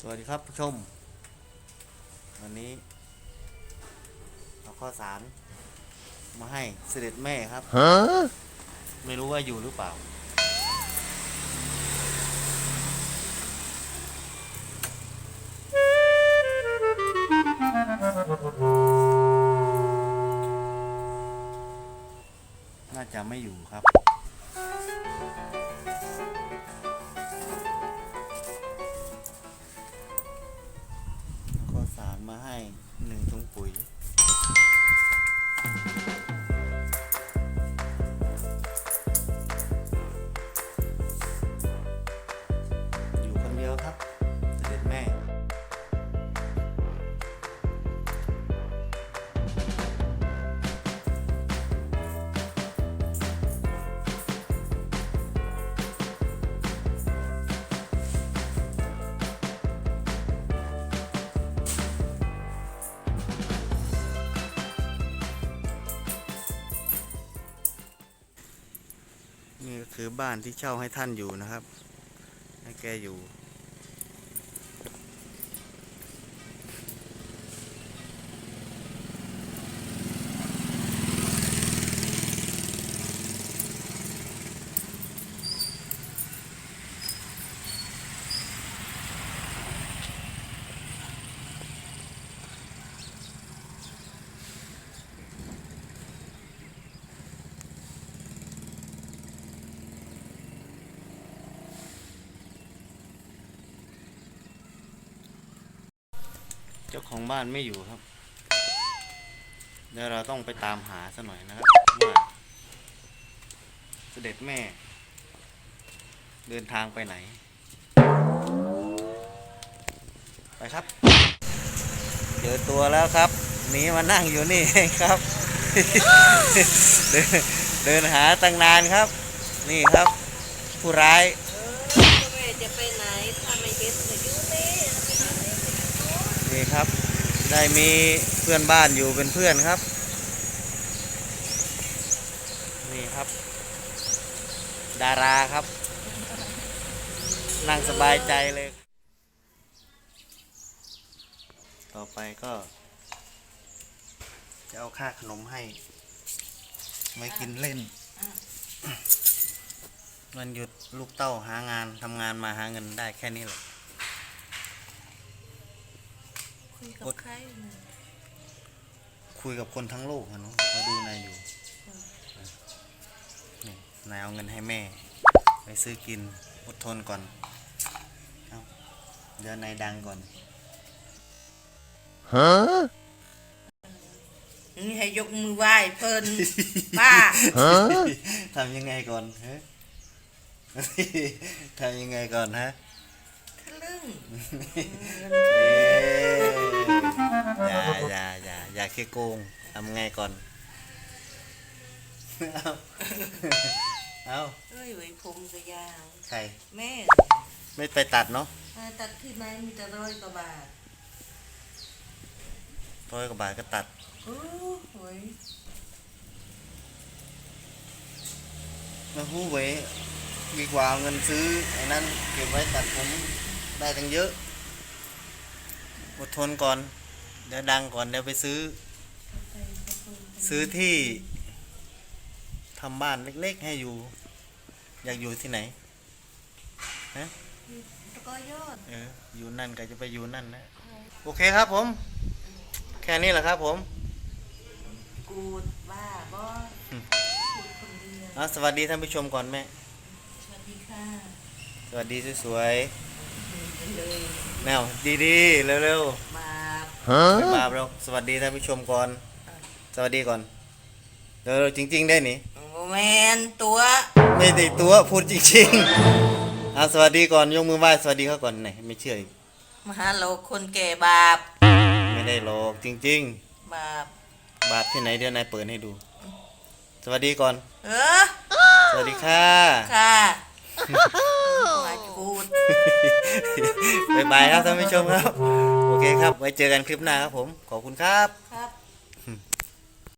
สวัสดีครับผู้ชม วันนี้เอาข้าวสาร มาให้เสด็จแม่ครับ Huh? ไม่รู้ว่าอยู่หรือเปล่า น่าจะไม่อยู่ครับา คือบ้านที่เช่าให้ท่านอยู่นะครับ ให้แกอยู่ เจ้าของบ้านไม่อยู่ครับเดี๋ยวเราต้องไปตามหาซะหน่อยนะครับว่าเสด็จแม่ เดินทางไปไหน ไปครับเจอตัวแล้วครับหนีมานั่งอยู่นี่ครับ เดินหาตั้งนานครับ นี่ครับ ผู้ร้าย เออแม่จะไปไหนถ้าไม่เห็นก็อยู่นี่ไปไหน นี่ครับ ได้มีเพื่อนบ้านอยู่เป็นเพื่อนครับ นี่ครับ ดาราครับ นั่งสบายใจเลย ต่อไปก็ จะเอาค่าขนมให้ไว้กินเล่นวันหยุดลูกเต้าหางานทำงานมาหาเงินได้แค่นี้แหละ คุยกับใครเนี่ยคุยกับคนทั้งโลกอะเนาะเขาดูนายอยู่นี่นายเอาเงินให้แม่ ไปซื้อกินอดทนก่อนเอาเดี๋ยวนายดังก่อน Huh? นี่ให้ยกมือไหว้เพิ่นป้า Huh? ทำยังไงก่อนฮะทำยังไงก่อนฮะทะลึ่งเอ๊ะอย่าอย่าอย่าอย่าแค่โกงทำไงก่อน เอาเอาเอ้ยไว้ผมก็ยาว ใคร แม่ไม่ไปตัดเนาะมาตัดที่ไหนมีแต่ร้อยกว่าบาทร้อยกว่าบาทก็ตัด โอ้โหยมาหู้ไว้ดีกว่าเอาเงินซื้อไอ้นั่นเก็บไว้ตัดผมได้ตั้งเยอะ อดทนก่อน เดี๋ยวดังก่อนเดี๋ยวไปซื้อ ซื้อที่ทำบ้านเล็ก ๆ ให้อยู่ อยากอยู่ที่ไหนตะกอยอดเอออยู่นั่นก็จะไปอยู่นั่นนะโอเคครับผม แค่นี้แหละครับผม กูดบ้าบออืมพูดคนเดียวเอาสวัสดีท่านผู้ชมก่อนแม่ สวัสดีค่ะสวัสดีสวยกันเลย ๆแนวดีๆเร็วๆมา ไม่ Huh? มาเราสวัสดีท่านผู้ชมก่อน สวัสดีก่อนเดี๋ยวจริง ๆ ได้นี่โมแมนตัวไม่ได้ตัวพูดจริงๆเอาสวัสดีก่อนยกมือไหว้สวัสดีเขาก่อนไหนไม่เชื่ออีกมหาโลกคนแก่บาป ไม่ได้หรอกจริง บาป ๆ บาปที่ไหนเดี๋ยวนายเปิดให้ดู สวัสดีก่อน เออสวัสดีค่ะ ค่ะ บายบายครับท่านผู้ชมครับ โอเคครับ ไว้เจอกันคลิปหน้าครับผม ขอบคุณครับ